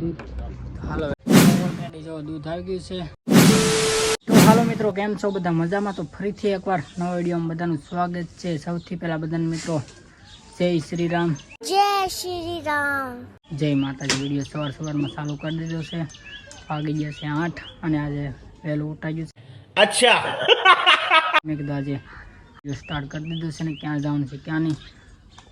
દીધું. હાલો દૂધ આવી ગયું છે. હાલો મિત્રો કેમ છો? બધા મજામાં? તો ફરીથી એકવાર નવો વિડીયોમાં બધાનું સ્વાગત છે. સૌથી પહેલા બધાને મિત્રો જય શ્રી રામ જય શ્રી રામ જય માતાજી. વીડિયો સવાર સવારમાં ચાલુ કરી દીધો છે. વાગી ગયા છે આઠ અને આજે વહેલું ઉઠાઈ ગયું છે. અચ્છા. મેં કીધું આજે સ્ટાર્ટ કરી દીધું છે ને ક્યાં જવાનું છે ક્યાં નહીં.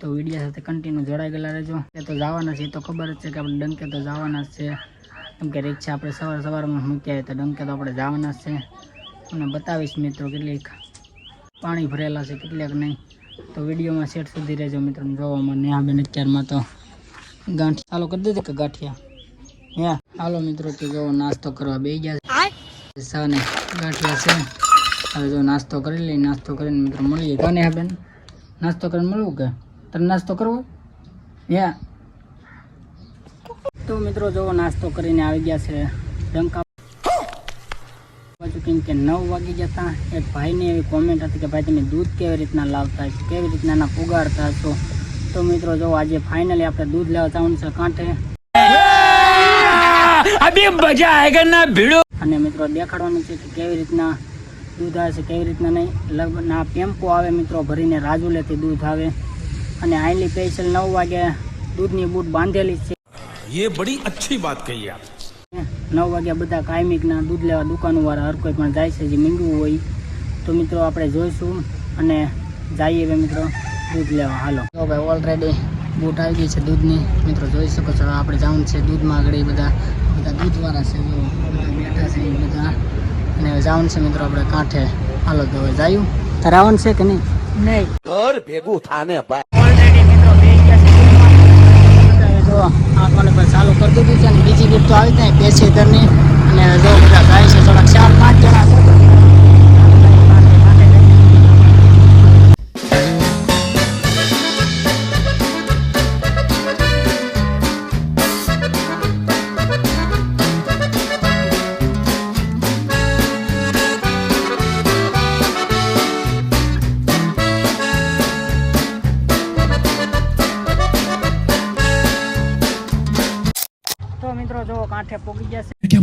તો વીડિયો સાથે કન્ટિન્યુ જોડાઈ ગયેલા રહેજો. એ તો જવાના છે એ તો ખબર જ છે કે આપણે ડંકે તો જવાના જ છે. કેમ કે રિક્ષા આપણે સવાર સવારમાં મૂક્યા હોય તો ડંકે તો આપણે જવાના જ છે. તમને બતાવીશ મિત્રો કેટલીક પાણી ભરેલા છે કેટલાક નહીં. તો વિડીયોમાં સેટ સુધી રહેજો મિત્રો જોવામાં ને આ બેન અત્યારમાં તો ગાંઠ ચાલો કરી દીધી કે ગાંઠિયા? હે હાલો મિત્રો તો જો નાસ્તો કરવા બે ગયા છે. સા ગાંઠિયા છે. હવે જો નાસ્તો કરી લઈ નાસ્તો કરીને મિત્રો મળીએ. કોને હા બેન? નાસ્તો કરીને મળવું કે? તને નાસ્તો કરવો? યા તો મિત્રો જો નાસ્તો કરીને આવી ગયા છે ડંકા. બાજુ કેમ કે નવ વાગી જતા એક ભાઈની એવી કોમેન્ટ હતી કે ભાઈ તમે દૂધ કેવી રીતના લાવતા છો? કેવી રીતના એના પુગાડતા છો? તો મિત્રો જો આજે ફાઇનલી આપણે દૂધ લેવા જવાનું છે કાંઠે. અને મિત્રો દેખાડવાનું છે કે કેવી રીતના દૂધ આવે છે કેવી રીતના નહીં. લગ્ન ટેમ્પો આવે મિત્રો ભરીને રાજુ લેતી દૂધ આવે. અને આઈલી સ્પેશિયલ નવ વાગે દૂધની બૂટ બાંધેલી જ ये बड़ी अच्छी बात कही आप છે નવ વાગ્યા બધા કાયમિકના દૂધ લેવા દુકાનવાળા હર કોઈ પણ જાય છે જે મીંગવું હોય તો મિત્રો આપણે જોઈશું અને જઈએ હવે મિત્રો દૂધ લેવા હાલો તો ભાઈ ઓલરેડી બૂટ આવી ગઈ છે દૂધની મિત્રો જોઈ શકો છો હવે આપણે જવાનું છે દૂધમાં આગળ એ બધા બધા દૂધવાળા છે જો બધા બેઠા છે એ બધા અને હવે જવાનું છે મિત્રો આપણે કાંઠે હાલો તો હવે જાયું તારે આવવાનું છે કે નહીં નહીં घर भेगू थाने भाई બૂટ તો આવી જાય પેસી ધરની અને જો બધા જાય છે થોડાક ચાર ગયા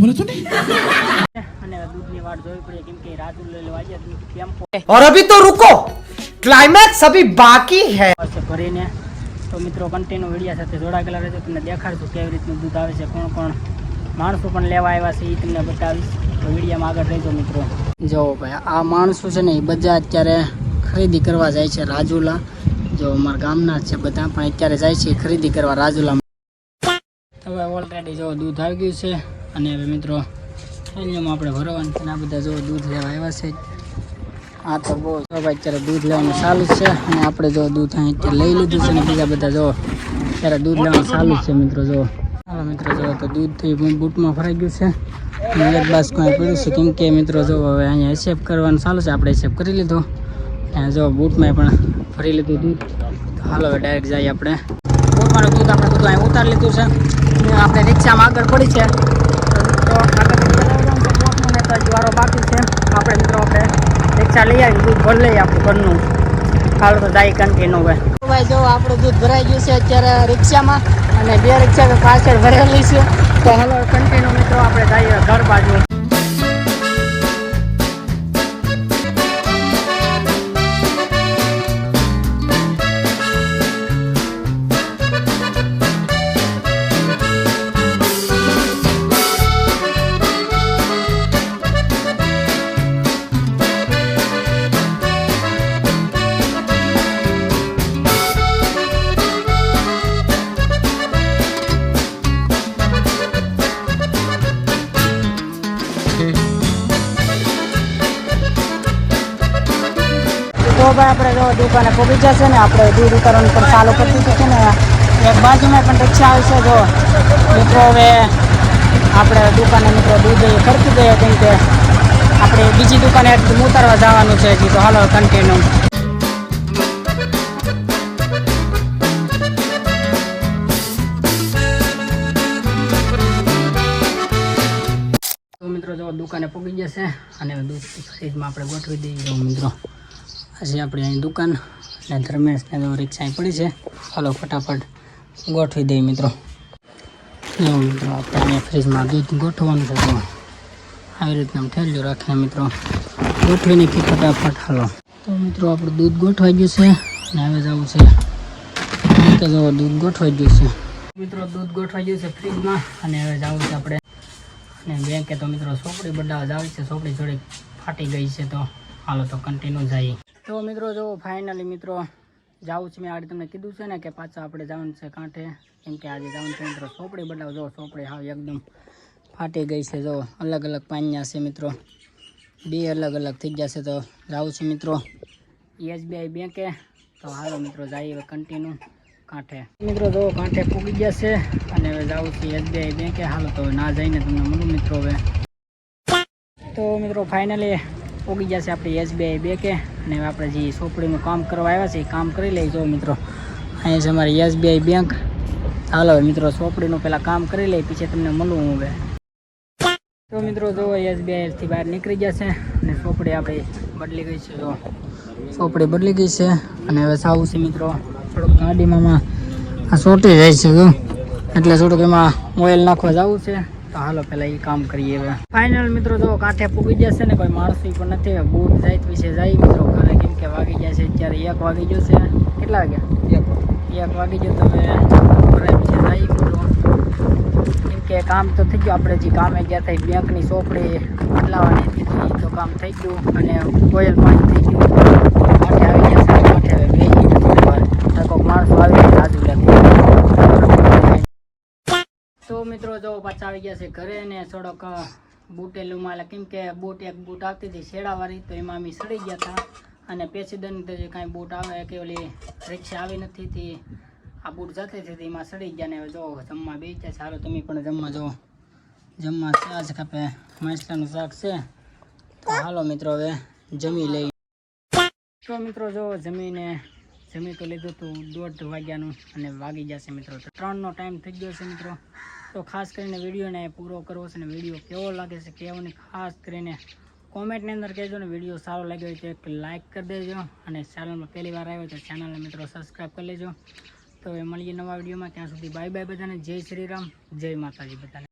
દૂધ ટેમ્પો और अभी तो रुको क्लाइमैक्स अभी बाकी है પાસે ભરીને તો મિત્રો કન્ટિન્યુ વિડીયા સાથે જોડાયેલા રહેજો તમને દેખાડશું કેવી રીતનું દૂધ આવે છે કોણ કોણ માણસો પણ લેવા આવ્યા છે એ તમને બતાવીશ તો વિડીયામાં આગળ રહેજો મિત્રો જો ભાઈ આ માણસો છે ને એ બધા અત્યારે ખરીદી કરવા જાય છે રાજુલા જો અમારા ગામના જ છે બધા પણ અત્યારે જાય છે ખરીદી કરવા રાજુલા હવે ઓલરેડી જો દૂધ આવી ગયું છે અને હવે મિત્રો થેલીઓમાં આપણે ભરવાનું અને આ બધા જો દૂધ લેવા આવ્યા છે. આ તો બહુ ભાઈ, અત્યારે દૂધ લેવાનું ચાલુ છે અને આપણે જો દૂધ અત્યારે લઈ લીધું છે ને બીજા બધા જો, અત્યારે દૂધ લેવાનું ચાલુ છે મિત્રો, જો. હાલો મિત્રો, જો તો દૂધ થઈ બૂટમાં ભરાઈ ગયું છે. અને એક બાસ કોઈ પડ્યું છે, કેમ કે મિત્રો, જો હવે અહીંયા હિસાબ કરવાનું ચાલુ છે, આપણે હિસાબ કરી લીધો. અને જો બૂટમાં પણ ભરી લીધું દૂધ. તો હાલો હવે ડાયરેક્ટ જઈએ આપણે. બૂટમાંનું દૂધ આપણે બધું અહીં ઉતારી લીધું છે. આપણે રિક્ષામાં આગળ પડી છે તો આગળ બતાવવાનું છે બૂટનું ને તો હજી વારો બાકી છે. આપણે મિત્રો આપણે રિક્ષા લઈ આવી દૂધ ભરી લઈએ આપણું ઘરનું. હાલ તો જાય કન્ટિન્યુ હવે. જો આપણું દૂધ ભરાઈ ગયું છે અત્યારે રિક્ષામાં અને બે રિક્ષા પાછળ ભરેલી છે. તો હાલો કન્ટિન્યુ મિત્રો, આપણે જઈએ ઘર બાજુ. તો આપણે જો દુકાને પહોંચી જશે ને આપણે દૂધ ઉતારવાનું પણ ચાલુ કરતી છે ને. એક બાજુમાં પણ રિક્ષા આવશે જો. મિત્રો, હવે આપણે દુકાને મિત્રો દૂધ એ ખર્ચી ગયો કેમ કે આપણે બીજી દુકાને ઉતારવા જવાનું છે હજી તો હાલો કન્ટિન્યુ મિત્રો, જો દુકાને પહોંચી જશે અને દૂધ ફ્રીજમાં આપણે ગોઠવી દઈએ મિત્રો. આજે આપણી અહીં દુકાન અને ધર્મેશને તો રિક્ષા અહીં પડી છે. ચાલો ફટાફટ ગોઠવી દઈએ મિત્રો. મિત્રો, આપણે અહીંયા ફ્રીજમાં દૂધ ગોઠવવાનું છે તો આવી રીતના ઠેલ્યું રાખીને મિત્રો. ગોઠવીને કે ફટાફટ, હાલો. તો મિત્રો, આપણું દૂધ ગોઠવાઈ ગયું છે અને હવે જવું છે. તો જો દૂધ ગોઠવાઈ ગયું છે. મિત્રો, દૂધ ગોઠવાઈ ગયું છે ફ્રીજમાં અને હવે જવું છે આપણે. અને બેંકે તો મિત્રો, સોપડી બદલાવા જ આવી છે, સોપડી થોડી ફાટી ગઈ છે તો હાલો તો કન્ટિન્યુ જઈએ. તો મિત્રો, જો ફાઇનલી મિત્રો જાવું છે મેં. આજે તમને કીધું છે ને કે પાછા આપણે જવાનું છે કાંઠે. કેમ કે આજે જવાનું છે મિત્રો, સોપડી બદલાવ જો સોપડી હાવ એકદમ ફાટી ગઈ છે. જો અલગ અલગ પાન્યા છે મિત્રો. બે અલગ અલગ થઈ ગયા છે. તો જાવું છું મિત્રો એસબીઆઈ બેંકે. તો હાલો મિત્રો, જઈએ હવે કન્ટિન્યુ કાંઠે. મિત્રો, જો કાંઠે પૂગી ગયા છે અને હવે જાવું છું એસબીઆઈ બેંકે. હાલો તો ના જઈને તમને મળું મિત્રો હવે. તો મિત્રો ફાઇનલી પૂગી છે આપણી એસબીઆઈ બેંકે. અને આપણે જે સોપડીનું કામ કરવા આવ્યા છે એ કામ કરી લઈએ. જો મિત્રો, અહીંયા છે અમારી એસબીઆઈ બેંક. હાલો મિત્રો, સોપડીનું પહેલાં કામ કરી લઈએ, પછી તમને મળવું હું હવે. તો મિત્રો, જો એસબીઆઈ થી બહાર નીકળી જશે અને સોપડી આપણી બદલી ગઈ છે, જો. સોપડી બદલી ગઈ છે અને હવે સાવું છે મિત્રો, થોડુંક ગાડીમાં આ સોટી જાય છે એટલે થોડુંક એમાં ઓઇલ નાખવા જવું છે. તો હાલો પહેલાં એ કામ કરીએ હવે. ફાઇનલ મિત્રો જો કાંઠે પૂગી છે ને કોઈ માણસ પણ નથી બૂટ જાય વિશે જાય મિત્રો ઘરે કેમ કે વાગી ગયા છે અત્યારે એક વાગી ગયો છે. કેટલા વાગ્યા? એક વાગી ગયો તો હવે ઘરે વિશે જાય મિત્રો. કેમ કે કામ તો થઈ ગયું આપણે જે કામે ગયા થઈ બેંકની ચોપડી બદલાવાની હતી તો તો કામ થઈ ગયું અને કોયલ પાણી થઈ ગયું કાંઠે આવી ગયા છે કાંઠે હવે બેસી ગયા થોડી વાર તો કોઈક માણસો આવી ગયા આજુ લાગે તો મિત્રો જો પાછા આવી ગયા છે ઘરે ને થોડોક બૂટેલું માલે કેમ કે બૂટ એક બૂટ આવતી હતી શેડાવાળી, તો એમાં અમે સડી ગયા હતા. અને પેચીદન તો જે કાંઈ બૂટ આવે, કે ઓલી રિક્ષા આવી નથી થી આ બૂટ જતી હતી એમાં સડી ગયા ને હવે જો જમવા બે ગયા સારું તમે પણ જમવા જો. જમવા શાક કાપે મસલાનું શાક છે. હાલો મિત્રો, હવે જમી લઈ તો મિત્રો, જો જમીને, જમી તો લીધું હતું દોઢ વાગ્યાનું અને વાગી જશે મિત્રો. ત્રણનો ટાઈમ થઈ ગયો છે મિત્રો. તો ખાસ કરીને વિડીયોને પૂરો કરવો છે ને વીડિયો કેવો લાગે છે, કેવો ખાસ કરીને કોમેન્ટની અંદર કહેજો ને, વીડિયો સારો લાગ્યો હોય તો એક લાઇક કરી દેજો અને ચેનલમાં પહેલી વાર આવ્યો તો ચેનલને મિત્રો સબસ્ક્રાઈબ કરી લેજો. તો એ મળીએ નવા વિડીયોમાં, ત્યાં સુધી બાય બાય બધાને, જય શ્રી રામ, જય માતાજી બધાને.